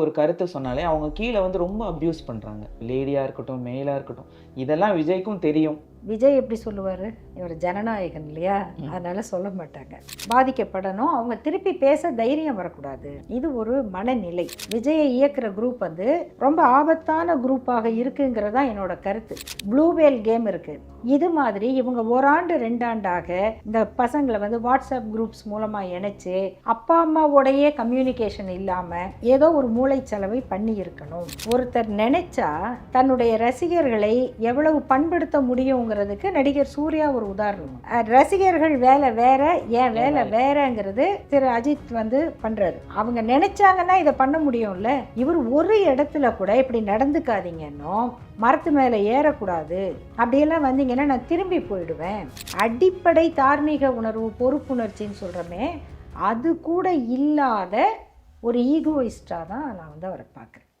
ஒரு கருத்தை சொன்னாலே அவங்க கீழே வந்து ரொம்ப அப்யூஸ் பண்ணுறாங்க லேடியாக இருக்கட்டும் மேலாக இருக்கட்டும். இதெல்லாம் விஜய்க்கும் தெரியும். விஜய் எப்படி சொல்லுவார்? இவர் ஜனநாயகன் இல்லையா? அதனால சொல்ல மாட்டாங்க. பாதிக்கப்படணும். அவங்க திருப்பி பேச தைரியம் வரக்கூடாது. இது ஒரு மனநிலை. விஜயை இயக்குற குரூப் வந்து ரொம்ப ஆபத்தான குரூப்பாக இருக்குங்கிறதா என்னோட கருத்து. ப்ளூவேல் கேம் இருக்கு. இது மாதிரி இவங்க ஓராண்டு ரெண்டாண்டாக இந்த பசங்களை வந்து வாட்ஸ்அப் குரூப்ஸ் மூலமா இணைச்சு அப்பா அம்மாவோடையே கம்யூனிகேஷன் இல்லாம ஏதோ ஒரு மூளைச்சலவை பண்ணி இருக்கணும் ஒருத்தர் நினைச்சா தன்னுடைய ரசிகர்களை எவ்வளவு பண்படுத்த முடியுங்கிறதுக்கு நடிகர் சூர்யா ஒரு உதாரணம். ரசிகர்கள் வேலை வேற ஏன் வேலை வேறங்கிறது திரு அஜித் வந்து பண்றாரு. அவங்க நினைச்சாங்கன்னா இதை பண்ண முடியும்ல? இவர் ஒரு இடத்துல கூட இப்படி நடந்துக்காதீங்கன்னோ மரத்து மேலே ஏறக்கூடாது. அப்படியெல்லாம் வந்தீங்கன்னா நான் திரும்பி போயிடுவேன். அடிப்படை தார்மீக உணர்வு பொறுப்புணர்ச்சின்னு சொல்கிறோமே அது கூட இல்லாத ஒரு ஈகோயிஸ்டாக தான் நான் வந்து அவரை பார்க்குறேன்.